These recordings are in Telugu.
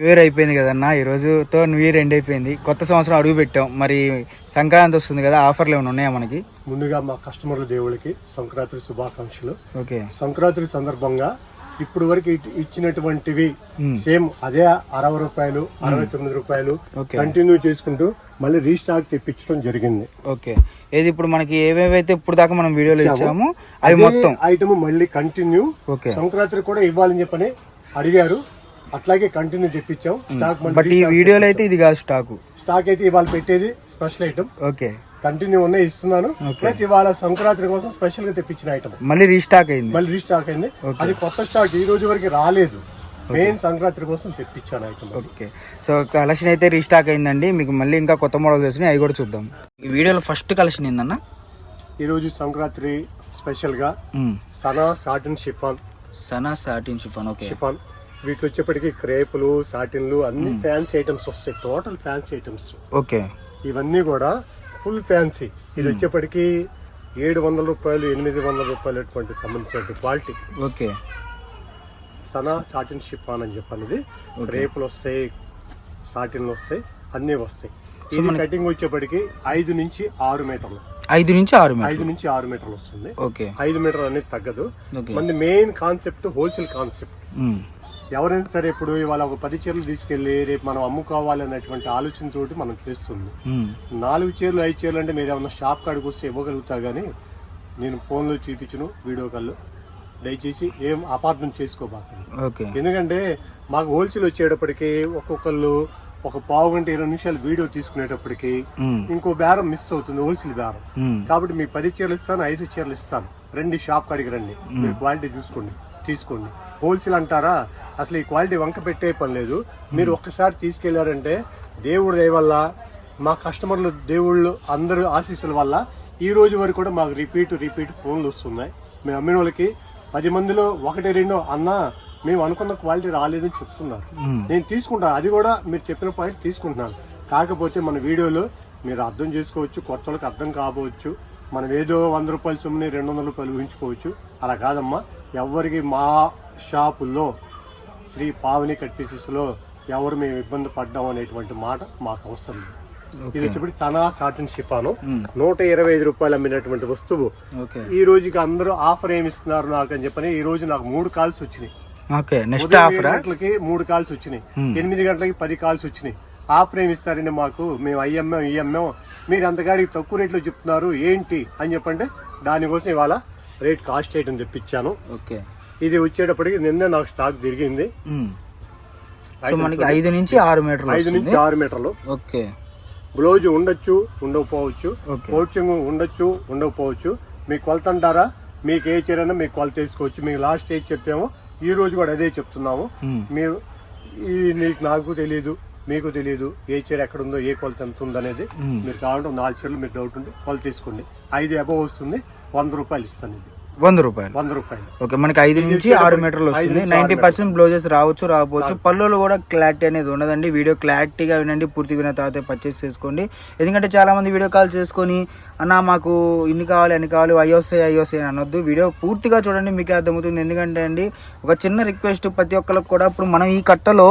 న్యూ ఇయర్ అయిపోయింది కదన్నా. ఈ రోజుతో న్యూ ఇయర్ ఎండ్ అయిపోయింది. కొత్త సంవత్సరం అడుగు పెట్టాం. మరి సంక్రాంతి వస్తుంది కదా ఆఫర్లు ఏమైనా ఉన్నాయా మనకి? ముందుగా మా కస్టమర్ల దేవుళ్ళకి సంక్రాంతి శుభాకాంక్షలు. ఓకే. సంక్రాంతి సందర్భంగా ఇప్పుడు వరకు ఇచ్చినటువంటివి సేమ్ అదే అరవై రూపాయలు అరవై తొమ్మిది రూపాయలు. కంటిన్యూ చేసుకుంటూ మళ్ళీ రీస్టాక్ తెప్పించడం జరిగింది. ఓకే. ఏది ఇప్పుడు మనకి ఏవేవైతే ఇప్పుడు దాకా మనం వీడియోలో ఇచ్చామో అవి మొత్తం. ఐటమ్ మళ్ళీ కంటిన్యూ ఓకే. సంక్రాంతి కూడా ఇవ్వాలని చెప్పని అడిగారు. అట్లాగే కంటిన్యూ తెప్పించాం. స్టాక్ బట్ ఈ వీడియోలో అయితే ఇది కాదు స్టాకు. స్టాక్ అయితే ఇవాళ పెట్టేది స్పెషల్ ఐటమ్. ఓకే. కంటిన్యూ ఉన్నాయి ఇస్తున్నాను. ప్లస్ ఇవాళ సంక్రాంతి కోసం స్పెషల్గా తెప్పించిన ఐటమ్. మళ్ళీ రీస్టాక్ అయింది. మళ్ళీ రీస్టాక్ అయింది. అది కొత్త స్టాక్ ఈ రోజు వరకు రాలేదు. మెయిన్ సంక్రాంతి కోసం తెప్పించాను ఐటమ్. ఓకే. సో కలెక్షన్ అయితే రీస్టాక్ అయిందండి. మీకు మళ్ళీ ఇంకా కొత్త మోడల్స్ వచ్చినాయి అవి కూడా చూద్దాం. ఈ వీడియోలో ఫస్ట్ కలెక్షన్ ఏందన్న? ఈ రోజు సంక్రాంతి స్పెషల్గా సనా సాటిన్ షిఫాన్. సనా సాటిన్ షిఫాన్ ఓకే. షిఫాన్. వీటికి వచ్చేప్పటికి క్రేపులు సాటిన్లు అన్ని ఫ్యాన్సీ ఐటమ్స్ వస్తాయి. Total fancy items okay. ఇవన్నీ కూడా ఫుల్ ఫ్యాన్సీ ఇది వచ్చేప్పటికి ఏడు వందల రూపాయలు ఎనిమిది వందల రూపాయలు అటువంటి సంబంధించిన క్వాలిటీ ఓకే. సనా సాటిన్ షిఫాన్ అని చెప్పాను ఇది రేపులు వస్తాయి సాటిన్లు వస్తాయి అన్నీ వస్తాయి. ఇది కటింగ్ వచ్చేప్పటికి ఐదు నుంచి ఆరు మీటర్లు. ఐదు నుంచి ఆరు ఐదు నుంచి ఆరు మీటర్లు వస్తుంది. ఓకే. ఐదు మీటర్లు అనేది తగ్గదు. మన మెయిన్ కాన్సెప్ట్ హోల్సేల్ కాన్సెప్ట్. ఎవరైనా సరే ఇప్పుడు ఇవాళ ఒక పది చీరలు తీసుకెళ్ళి రేపు మనం అమ్ముకోవాలి అనేటువంటి ఆలోచనతోటి మనం చేస్తుంది. నాలుగు చీరలు ఐదు చీరలు అంటే మీరు ఏమన్నా షాప్ కాడికి వస్తే ఇవ్వగలుగుతా కానీ నేను ఫోన్లో చూపించును వీడియో కాల్లో. దయచేసి ఏం అపార్థం చేసుకోబాకండి. ఓకే. ఎందుకంటే మాకు హోల్సేల్ వచ్చేటప్పటికి ఒక్కొక్కళ్ళు ఒక పావు గంట ఇరవై నిమిషాలు వీడియో తీసుకునేటప్పటికి. ఇంకో బేరం మిస్ అవుతుంది హోల్సేల్ బేరం. కాబట్టి మీకు పది చీరలు ఇస్తాను ఐదు చీరలు ఇస్తాను. రండి షాప్ కాడికి రండి. మీరు క్వాలిటీ చూసుకోండి తీసుకోండి. హోల్సేల్ అంటారా? అసలు ఈ క్వాలిటీ వంక పెట్టే పని లేదు. మీరు ఒక్కసారి తీసుకెళ్ళారంటే దేవుడి దయ వల్ల మా కస్టమర్లు దేవుళ్ళు అందరూ ఆశీస్సుల వల్ల ఈ రోజు వరకు కూడా మాకు రిపీట్ రిపీట్ ఫోన్లు వస్తున్నాయి. మేము అమ్మిన వాళ్ళకి పది మందిలో ఒకటి రెండో అన్న మేము అనుకున్న క్వాలిటీ రాలేదని చెప్తున్నారు. నేను తీసుకుంటాను. అది కూడా మీరు చెప్పిన పాయింట్ తీసుకుంటున్నాను. కాకపోతే మన వీడియోలో మీరు అర్థం చేసుకోవచ్చు కొత్త వాళ్ళకి అర్థం కాబోవచ్చు మనం ఏదో వంద రూపాయలు సొమ్ముని రెండు వందల రూపాయలు ఊహించుకోవచ్చు. అలా కాదమ్మా. ఎవరికి మా షాపుల్లో శ్రీ పావని కట్ పీసెస్లో ఎవరు మేము ఇబ్బంది పడ్డాం అనేటువంటి మాట మాకు అవసరం. ఇది వచ్చేప్పటి సనా సాటిన్ షిఫాను. నూట ఇరవై ఐదు రూపాయలు అమ్మినటువంటి వస్తువు. ఈ రోజుకి అందరూ ఆఫర్ ఏమి ఇస్తున్నారు నాకు అని చెప్పని ఈ రోజు నాకు మూడు కాల్స్ వచ్చినాయి. ఏడు గంటలకి మూడు కాల్స్ వచ్చినాయి. ఎనిమిది గంటలకి పది కాల్స్ వచ్చినాయి. ఆఫర్ ఏమి ఇస్తారండి మాకు? మేము అయ్యమ్మాం ఇయ్యమ్మాం మీరు అంతగాడికి తక్కువ రేట్లో చెప్తున్నారు? ఏంటి? అని చెప్పంటే దానికోసం ఇవాళ రేట్ కాస్ట్ ఐటమ్ తెప్పించాను. ఓకే. ఇది వచ్చేటప్పటికి నిన్నే నాకు స్టాక్. సో మనకి ఐదు నుంచి ఆరు మీటర్లు ఐదు నుంచి ఆరు మీటర్లు. ఓకే. బ్లౌజ్ ఉండొచ్చు ఉండకపోవచ్చు. కోచింగ్ ఉండొచ్చు ఉండకపోవచ్చు. మీకు కొలత అంటారా? మీకు ఏ చీరైనా మీకు కొలత వేసుకోవచ్చు. మీకు లాస్ట్ ఏజ్ చెప్పాము ఈ రోజు కూడా అదే చెప్తున్నాము. మీరు ఈ నీకు నాకు తెలియదు మీకు తెలియదు ఏ చీర ఎక్కడ ఉందో ఏ కొలత ఎంత ఉందో అనేది. మీరు కావాలంటే నాలుగు చీరలు మీకు డౌట్ ఉంటే కొలత తీసుకోండి. ఐదు అబవ్ వస్తుంది వంద రూపాయలు ఇస్తాను ఇది. వంద రూపాయలు. వంద రూపాయలు. ఓకే మనకి ఐదు నుంచి ఆరు మీటర్లు వస్తుంది. నైన్టీ పర్సెంట్ బ్లౌజెస్ రావచ్చు రాకపోవచ్చు. పళ్ళులో కూడా క్లారిటీ అనేది ఉండదండి. వీడియో క్లారిటీగా వినండి పూర్తి విన్న తర్వాత పర్చేస్ చేసుకోండి. ఎందుకంటే చాలా మంది వీడియో కాల్ చేసుకొని అన్న మాకు ఇన్ని కావాలి అన్ని కావాలి అవి వస్తాయి అని అనొద్దు. వీడియో పూర్తిగా చూడండి మీకు అర్థమవుతుంది. ఎందుకంటే అండి ఒక చిన్న రిక్వెస్ట్ ప్రతి ఒక్కరికి కూడా ఇప్పుడు మనం ఈ కట్టలో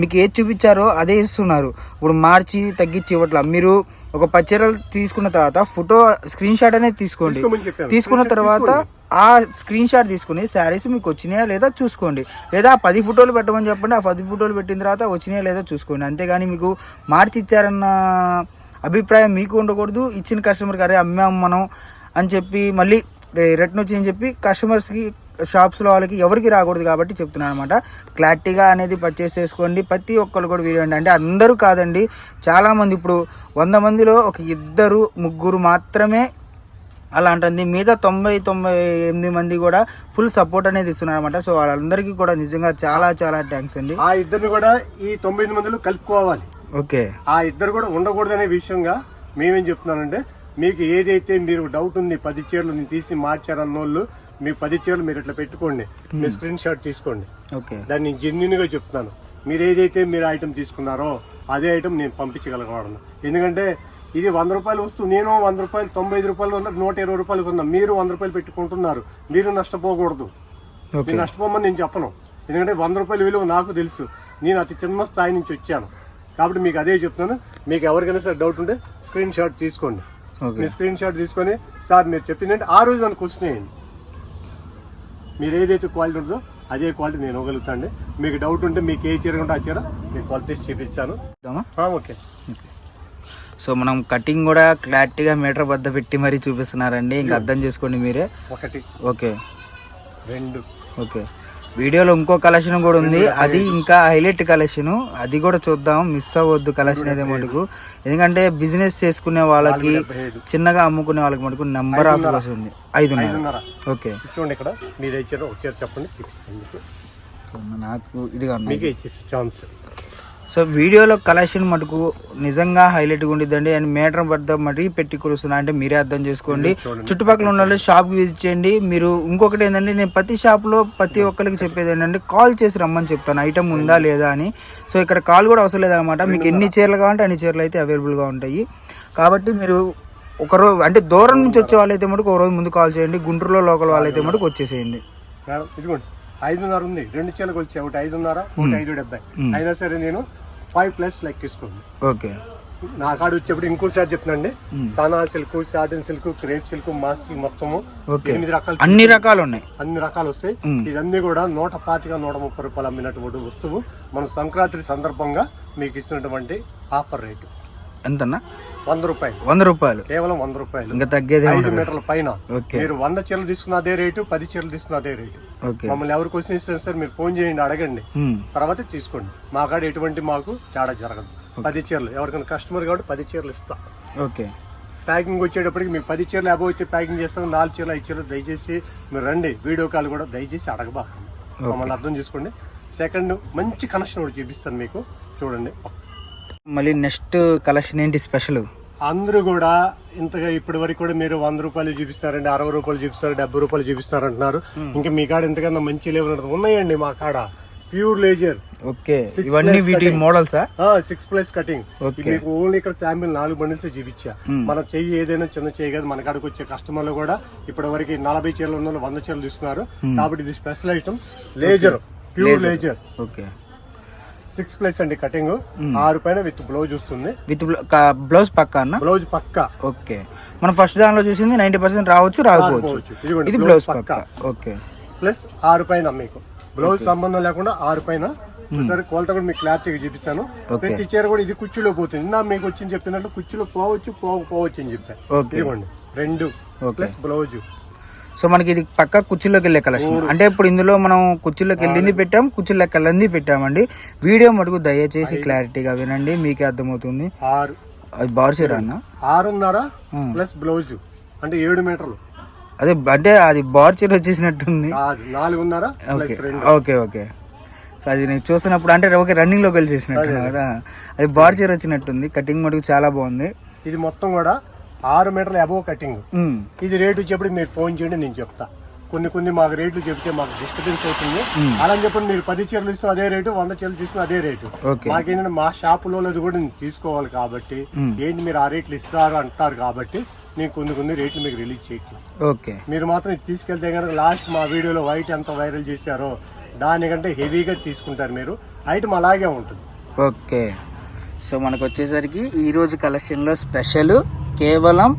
మీకు ఏది చూపించారో అదే ఇస్తున్నారు. ఇప్పుడు మార్చి తగ్గించి ఇవ్వట్లా. మీరు ఒక పచ్చీరలు తీసుకున్న తర్వాత ఫోటో స్క్రీన్ షాట్ అనేది తీసుకోండి. తీసుకున్న తర్వాత ఆ స్క్రీన్ షాట్ తీసుకుని శారీస్ మీకు వచ్చినాయా లేదా చూసుకోండి. లేదా పది ఫోటోలు పెట్టమని చెప్పండి ఆ పది ఫోటోలు పెట్టిన తర్వాత వచ్చినాయా లేదా చూసుకోండి. అంతేగాని మీకు మార్చి ఇచ్చారన్న అభిప్రాయం మీకు ఉండకూడదు. ఇచ్చిన కస్టమర్కి అరే అమ్మాం మనం అని చెప్పి మళ్ళీ రిటర్న్ వచ్చిందని చెప్పి కస్టమర్స్కి షాప్స్లో వాళ్ళకి ఎవరికి రాకూడదు కాబట్టి చెప్తున్నాను అనమాట క్లారిటీగా అనేది పర్చేస్ చేసుకోండి. ప్రతి ఒక్కరు కూడా వీడియో అండి అంటే అందరూ కాదండి చాలామంది. ఇప్పుడు వంద మందిలో ఒక ఇద్దరు ముగ్గురు మాత్రమే అలా అంటుంది మిగతా తొంభై తొంభై ఎనిమిది మంది కూడా ఫుల్ సపోర్ట్ అనేది ఇస్తున్నారు అనమాట సో వాళ్ళందరికీ కూడా నిజంగా చాలా చాలా థ్యాంక్స్ అండి. ఆ ఇద్దరిని కూడా ఈ తొంభై ఎనిమిది మందిలో కలుపుకోవాలి. ఓకే. ఆ ఇద్దరు కూడా ఉండకూడదనే విషయంగా మేమేం చెప్తున్నానంటే మీకు ఏదైతే మీరు డౌట్ ఉంది పది చీరలు నేను తీసి మార్చారన్న వాళ్ళు మీ పది చీరలు మీరు ఇట్లా పెట్టుకోండి. మీ స్క్రీన్ షాట్ తీసుకోండి. ఓకే. దాన్ని జెన్యున్గా చెప్తున్నాను. మీరు ఏదైతే మీరు ఐటమ్ తీసుకున్నారో అదే ఐటమ్ నేను పంపించగలగలను ఎందుకంటే ఇది వంద రూపాయలు వస్తూ నేను వంద రూపాయలు తొంభై ఐదు రూపాయలు ఉన్న నూట ఇరవై రూపాయలు కొన్నా. మీరు వంద రూపాయలు పెట్టుకుంటున్నారు. మీరు నష్టపోకూడదు. మీరు నష్టపోమని నేను చెప్పను. ఎందుకంటే వంద రూపాయల విలువ నాకు తెలుసు. నేను అతి చిన్న స్థాయి నుంచి వచ్చాను. కాబట్టి మీకు అదే చెప్తున్నాను. మీకు ఎవరికైనా సరే డౌట్ ఉంటే స్క్రీన్ షాట్ తీసుకోండి. మీరు స్క్రీన్ షాట్ తీసుకొని సార్ మీరు చెప్పిందంటే ఆ రోజు నన్ను క్వశ్చన్ వేయండి మీరు ఏదైతే క్వాలిటీ ఉంటుందో అదే క్వాలిటీ నేను ఇవ్వగలుగుతాండి మీకు డౌట్ ఉంటే మీకు ఏ చీర ఉంటే ఆ చీర మీకు క్వాలిటీస్ చూపిస్తాను. ఓకే. సో మనం కటింగ్ కూడా క్లారిటీగా మీటర్ వద్ద పెట్టి మరీ చూపిస్తున్నారండి. ఇంకా అర్థం చేసుకోండి మీరే. ఒకటి. ఓకే. రెండు. ఓకే. వీడియోలో ఇంకో కలెక్షన్ కూడా ఉంది. అది ఇంకా హైలైట్ కలెక్షన్. అది కూడా చూద్దాం. మిస్ అవ్వద్దు కలెక్షన్ అయితే మటుకు. ఎందుకంటే బిజినెస్ చేసుకునే వాళ్ళకి ఐదు. చిన్నగా అమ్ముకునే వాళ్ళకి మటుకు నెంబర్ ఆఫ్ వస్తుంది ఐదున్నర. ఐదున్నర. ఓకే. చూడండి ఇక్కడ. మీరు ఏ చీర ఒక చీర చెప్పండి నాకు ఇదిగా ఛాన్స్. సో వీడియోలో కలెక్షన్ మటుకు నిజంగా హైలైట్గా ఉండిద్దండి. అండ్ మీటర్ వద్ద మరీ పెట్టి కురుస్తున్నా అంటే మీరే అర్థం చేసుకోండి. చుట్టుపక్కల ఉన్న వాళ్ళు షాప్కి విజిట్ చేయండి. మీరు ఇంకొకటి ఏంటంటే నేను ప్రతి షాప్లో ప్రతి ఒక్కరికి చెప్పేది ఏంటంటే కాల్ చేసి రమ్మని చెప్తాను. ఐటమ్ ఉందా లేదా అని. సో ఇక్కడ కాల్ కూడా అవసరం లేదన్నమాట. మీకు ఎన్ని చీరలు కావాలంటే అన్ని చీరలు అయితే అవైలబుల్గా ఉంటాయి. కాబట్టి మీరు ఒక రోజు అంటే దూరం నుంచి వచ్చే వాళ్ళైతే మటుకు ఒక రోజు ముందు కాల్ చేయండి. గుంటూరులో లోకల్ వాళ్ళైతే మటుకు వచ్చేసేయండి. ఇదిగోండి. ఐదున్నర ఉంది. రెండు చీరలు వచ్చి ఒకటి ఐదున్నర ఒకటి ఐదు డెబ్బై. అయినా సరే నేను ఫైవ్ ప్లస్ లెక్కిసుకోండి ఓకే. నా కాడ వచ్చేప్పుడు ఇంకోసారి చెప్తున్నాండి. సానా silk satin silk crepe silk mass silk మొత్తము. ఎనిమిది రకాల అన్ని రకాలు ఉన్నాయి. అన్ని రకాలు వస్తాయి. మ్. ఇవన్నీ కూడా నూట పాతిక నూట ముప్పై రూపాయలు అమ్మినటువంటి వస్తువు. మన సంక్రాంతి సందర్భంగా మీకు ఇస్తున్నటువంటి ఆఫర్ రేటు ఎంతన్నా? వంద రూపాయలు. వంద రూపాయలు. కేవలం వంద రూపాయలు. ఇంకా తగ్గేదే ఐదు మీటర్ల పైన. మీరు వంద చీరలు తీసుకున్న అదే రేటు పది చీరలు తీసుకున్న అదే రేటు. మమ్మల్ని ఎవరు క్వశ్చన్ ఇస్తారు సార్ మీరు ఫోన్ చేయండి అడగండి. తర్వాత తీసుకోండి. మా కాడ ఎటువంటి మాకు తేడా జరగదు. పది చీరలు. ఎవరికైనా కస్టమర్ కాబట్టి పది చీరలు ఇస్తాం. ఓకే. ప్యాకింగ్ వచ్చేటప్పటికి మీకు పది చీరలు అబౌవ్ అయితే ప్యాకింగ్ చేస్తాం. నాలుగు చీరలు ఐదు చీరలు దయచేసి మీరు రండి. వీడియో కాల్ కూడా దయచేసి అడగబాకండి. మమ్మల్ని అర్థం చేసుకోండి. సెకండ్ మంచి కనెక్షన్ ఒకటి చూపిస్తాను మీకు. చూడండి. మళ్ళీ నెక్స్ట్ కలెక్షన్ ఏంటి స్పెషల్? అందరూ కూడా ఇంతగా ఇప్పటి వరకు కూడా మీరు వంద రూపాయలు చూపిస్తారండి అరవై రూపాయలు చూపిస్తారు డెబ్బై రూపాయలు చూపిస్తారు అంటున్నారు ఇంకా మీ కాడ ఇంతకన్నా మంచి లేవు ఉన్నాయండి మా కాడ. Pure laser okay. ఇవన్నీ వీటి. మోడల్సా సిక్స్ ప్లస్ కటింగ్. మీకు ఓన్లీ ఇక్కడ శాంపిల్ నాలుగు బండిల్స్ చూపించా. మన చెయ్యి ఏదైనా చిన్న చెయ్యి కదా మన కాడికి వచ్చే కస్టమర్లు కూడా ఇప్పటి వరకు నలభై చీరలు ఉన్న వంద చీరలు ఇస్తున్నారు కాబట్టి ఇది special item laser pure laser okay. Six plus అండి కటింగ్. ఆరు పైన విత్ బ్లౌజ్ వస్తుంది. విత్ బ్లౌజ్ పక్క అన్న? బ్లౌజ్ పక్క. ఓకే. మనం ఫస్ట్ దానిలో చూసింది నైన్టీ పర్సెంట్ రావచ్చు రాకపోవచ్చు? ఇది బ్లౌజ్ పక్క. ఓకే. ప్లస్ ఆరు పైన మీకు. బ్లౌజ్ సంబంధం లేకుండా ఆరు పైన. సరే కొలత కూడా మీకు క్లారిటీగా చూపిస్తాను. ప్రతి చీర కూడా ఇది కుర్చీలో పోతుంది. నా మీకు వచ్చింది చెప్పినట్లు కుర్చీలో పోవచ్చు పోకపోవచ్చు అని చెప్పాను ఓకే. ఇదిగోండి. రెండు. Plus blouse. సో మనకి ఇది పక్క కుర్చీలోకి వెళ్ళే కలెక్షన్ అంటే ఇప్పుడు ఇందులో మనం కుర్చీలోకి వెళ్ళింది పెట్టాం కుర్చీలోకి వెళ్ళింది పెట్టామండి. వీడియో మటుకు దయచేసి క్లారిటీగా వినండి మీకే అర్థమవుతుంది. ఆరు. అది బార్సీరా అన్న? ఆరున్నర. Plus blouse. అంటే ఏడు మీటర్లు. అదే అంటే అది బార్చీర్ వచ్చేసినట్టుంది. నాలుగున్నర ఓకే ఓకే సో అది నేను చూసినప్పుడు అంటే ఓకే రన్నింగ్లోకి వెళ్ళేసినట్టు కదా అది బార్ చీర వచ్చినట్టుంది కటింగ్ మటుకు చాలా బాగుంది. ఇది మొత్తం కూడా ఆరు మీటర్ల అబోవ్ కటింగ్. ఇది రేటు వచ్చేప్పుడు మీరు ఫోన్ చేయండి నేను చెప్తా. కొన్ని కొన్ని మాకు రేట్లు చెప్తే మాకు డిస్టర్బెన్స్ అవుతుంది. అలా అని చెప్పండి మీరు పది చీరలు ఇస్తున్న అదే రేటు వంద చీరలు తీసుకున్న అదే రేటు. మాకేంటంటే మా షాపులో కూడా నేను తీసుకోవాలి కాబట్టి ఏంటి మీరు ఆ రేట్లు ఇస్తారు అంటారు కాబట్టి నేను కొన్ని కొన్ని రేట్లు మీకు రిలీజ్ చేయట్లేదు ఓకే. మీరు మాత్రం తీసుకెళ్తే కనుక లాస్ట్ మా వీడియోలో వైట్ ఎంత వైరల్ చేశారో దానికంటే హెవీగా తీసుకుంటారు మీరు. ఐటమ్ అలాగే ఉంటుంది. ఓకే. సో మనకు వచ్చేసరికి ఈరోజు కలెక్షన్లో స్పెషల్ కేవలం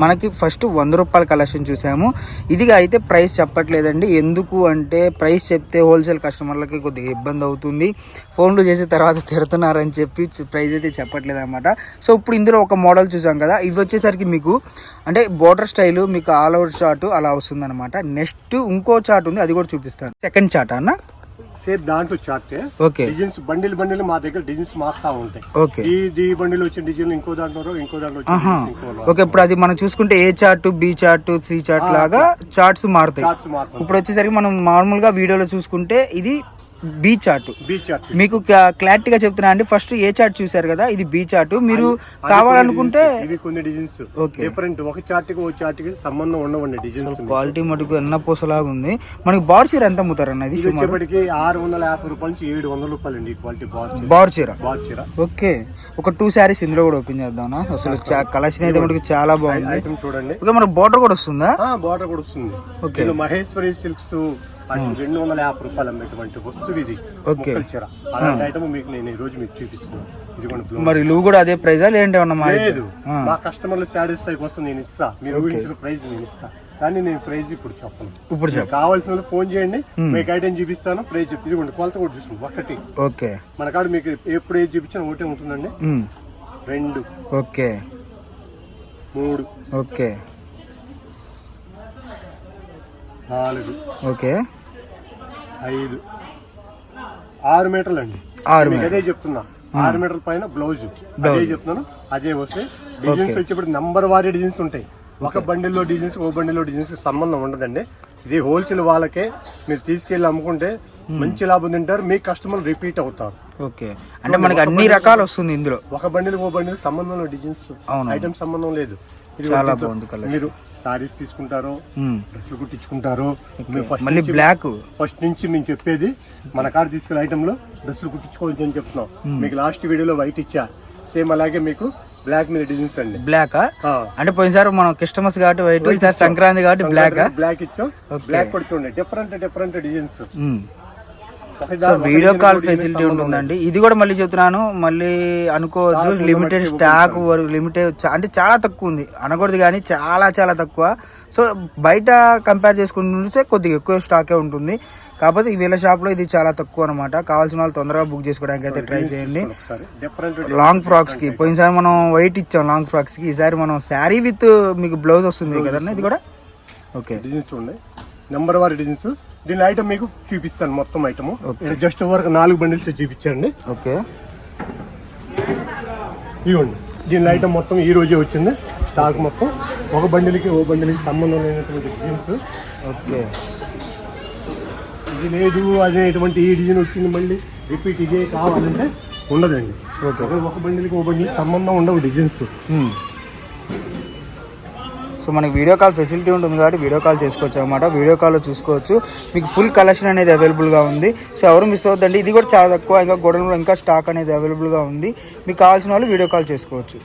మనకి ఫస్ట్ వంద రూపాయల కలెక్షన్ చూసాము. ఇదిగా అయితే ప్రైస్ చెప్పట్లేదండి. ఎందుకు అంటే ప్రైస్ చెప్తే హోల్సేల్ కస్టమర్లకి కొద్దిగా ఇబ్బంది అవుతుంది. ఫోన్లు చేసిన తర్వాత తిడుతున్నారని చెప్పి ప్రైస్ అయితే చెప్పట్లేదు అనమాట సో ఇప్పుడు ఇందులో ఒక మోడల్ చూసాం కదా. ఇవి వచ్చేసరికి మీకు అంటే బోర్డర్ స్టైల్ మీకు ఆల్ అవుట్ చార్ట్ అలా వస్తుంది అనమాట నెక్స్ట్ ఇంకో చార్ట్ ఉంది. అది కూడా చూపిస్తాను. సెకండ్ చార్ట్ అన్న? సేమ్ దాంట్లో చార్టే ఓకే. డిజైన్స్ బండిల్ బండిల్ మా దగ్గర డిజైన్స్ మారుతా ఉంటాయి. ఓకే. ఈ ఈ బండిల్ వచ్చిన డిజైన్ ఇంకో దాంట్లో ఇంకో దాంట్లో ఆహా. ఓకే ఇప్పుడు అది మనం చూసుకుంటే A chart B chart C chart లాగా చార్ట్స్ మారుతాయి. చార్ట్స్ మాత్రం ఇప్పుడు వచ్చేసరికి మనం నార్మల్గా వీడియోలో చూసుకుంటే ఇది బి చార్ట్ బీ చార్ట్ మీకు క్లా- క్లారిటీగా చెప్తున్నా అండి. ఫస్ట్ ఏ చార్ట్ చూసారు కదా ఇది బి చార్ట్ మీరు కావాలనుకుంటే ఇవి కొన్ని డిజైన్స్ ఓకే. డిఫరెంట్ ఒక చార్ట్కి ఒక చార్ట్కి సంబంధం ఉండవండి డిజైన్స్ క్వాలిటీ మటుకు ఎన్న పూసలాగా ఉంది. మనకి బార్ చీర ఎంత అమ్ముతారు అన్నది ఇది వచ్చేప్పటికి ఆరు వందల యాభై రూపాయల నుంచి ఏడు వందల రూపాయలు అండి క్వాలిటీ బాల్ చీర. బార్ చీర. ఓకే ఒక టూ శారీస్ ఇందులో కూడా ఓపెన్ చేద్దాం అసలు కలెక్షన్ అయితే మటుకు చాలా బాగుంది. చూడండి. ఓకే మనకు బోర్డర్ కూడా వస్తుందా? బార్డర్ కూడా వస్తుంది. ఓకే. మహేశ్వరి సిల్క్స్ రెండు వందల యాభై రూపాయలు అమ్మేటువంటి వస్తువు ఇది. ఓకే. చీర. అలాంటి ఐటమ్ మీకు నేను ఈ రోజు మీకు చూపిస్తున్నాను మరి నువ్వు కూడా అదే ప్రైజా లేదంటే లేదు. మా కస్టమర్లు సాటిస్ఫై కోసం నేను ఇస్తా. మీరు ఊహించిన ప్రైస్ నేను ఇస్తా. కానీ నేను ప్రైస్ ఇప్పుడు చెప్పను. ఇప్పుడు కావాల్సిన ఫోన్ చేయండి. మీకు ఐటమ్ చూపిస్తాను. ప్రైస్ చెప్పి. ఇదిగోండి కొలత కూడా చూసుకోండి. ఒకటి. ఓకే మన కాడ మీకు ఎప్పుడు ఏది చూపించినా ఒకటే ఉంటుందండి. రెండు. ఓకే మూడు. ఓకే నాలుగు. ఓకే ఐదు. ఆరు మీటర్లు అండి ఆరు అదే చెప్తున్నా. ఆరు మీటర్ల పైన బ్లౌజ్. అదే చెప్తున్నాను. అదే వస్తాయి డిజైన్స్ వచ్చేప్పుడు నంబర్ వారి డిజైన్స్ ఉంటాయి. ఒక బండిల్లో డిజైన్స్ ఓ బండిలో డిజైన్స్ సంబంధం ఉండదండి. ఇది హోల్సేల్ వాళ్ళకే మీరు తీసుకెళ్ళి అమ్ముకుంటే మంచి లాభం తింటారు. మీ కస్టమర్ రిపీట్ అవుతారు. ఓకే. అంటే మనకి అన్ని రకాలు వస్తుంది ఇందులో. ఒక బండికి ఓ బండికి సంబంధం డిజైన్స్. ఐటమ్ సంబంధం లేదు. చాలా బాగుంది కలర్ మీరు సారీస్ తీసుకుంటారు ఉమ్. డ్రెస్సులు కుట్టించుకుంటారు మళ్ళీ బ్లాక్ ఫస్ట్ నుంచి నేను చెప్పేది మన కాడ తీసుకెళ్ళే ఐటమ్లో డ్రెస్సులు కుట్టించుకోవచ్చు అని చెప్తున్నాం. మీకు లాస్ట్ వీడియోలో వైట్ ఇచ్చా. సేమ్ అలాగే మీకు బ్లాక్ మీద డిజైన్స్ అండి. బ్లాకా. అంటే పోయినసారి మనం క్రిస్టమస్ కాబట్టి వైట్ ఈసారి సంక్రాంతి కాబట్టి బ్లాక్ బ్లాక్ ఇచ్చాం. బ్లాక్ కూడా చూడండి. Different different designs so video call facility ఉంటుందండి. ఇది కూడా మళ్ళీ చెప్తున్నాను. మళ్ళీ అనుకోవద్దు. లిమిటెడ్ స్టాక్ లిమిటెడ్ అంటే చాలా తక్కువ ఉంది. అనకూడదు కానీ చాలా చాలా తక్కువ. సో బయట కంపేర్ చేసుకుంటే కొద్దిగా ఎక్కువ స్టాకే ఉంటుంది. కాకపోతే వీళ్ళ షాప్లో ఇది చాలా తక్కువ అనమాట కావాల్సిన వాళ్ళు తొందరగా బుక్ చేసుకోవడానికి అయితే ట్రై చేయండి. లాంగ్ ఫ్రాక్స్కి. పోయినసారి మనం వైట్ ఇచ్చాం లాంగ్ ఫ్రాక్స్కి. ఈసారి మనం శారీ విత్ మీకు బ్లౌజ్ వస్తుంది కదండి ఇది కూడా? ఓకే డిజైన్స్ చూడండి. నెంబర్ వారి డిజైన్స్ దీని ఐటమ్ మీకు చూపిస్తాను మొత్తం ఐటమ్ జస్ట్ వరకు నాలుగు బండిల్స్ చూపించండి ఓకే ఇవ్వండి. దీని ఐటమ్ మొత్తం ఈ రోజే వచ్చింది. స్టాక్ మొత్తం. ఒక బండిల్కి ఓ బండిల్కి సంబంధం లేనటువంటి డిజైన్స్ ఓకే ఇది లేదు అదే ఇటువంటి ఈ డిజైన్ వచ్చింది మళ్ళీ. రిపీట్ ఇదే కావాలంటే ఉండదండి. ఓకే ఒక- ఒక బండిల్కి ఓ బండిల్కి సంబంధం ఉండవు డిజైన్స్ సో మనకి వీడియో కాల్ ఫెసిలిటీ ఉంటుంది కాబట్టి వీడియో కాల్ చేసుకోవచ్చు అనమాట వీడియో కాల్లో చూసుకోవచ్చు. మీకు ఫుల్ కలెక్షన్ అనేది అవైలబుల్గా ఉంది. సో ఎవరు మిస్ అవుతుందండి ఇది కూడా చాలా తక్కువ. ఇంకా గొడవలో ఇంకా స్టాక్ అనేది అవైలబుల్గా ఉంది. మీకు కావాల్సిన వాళ్ళు వీడియో కాల్ చేసుకోవచ్చు.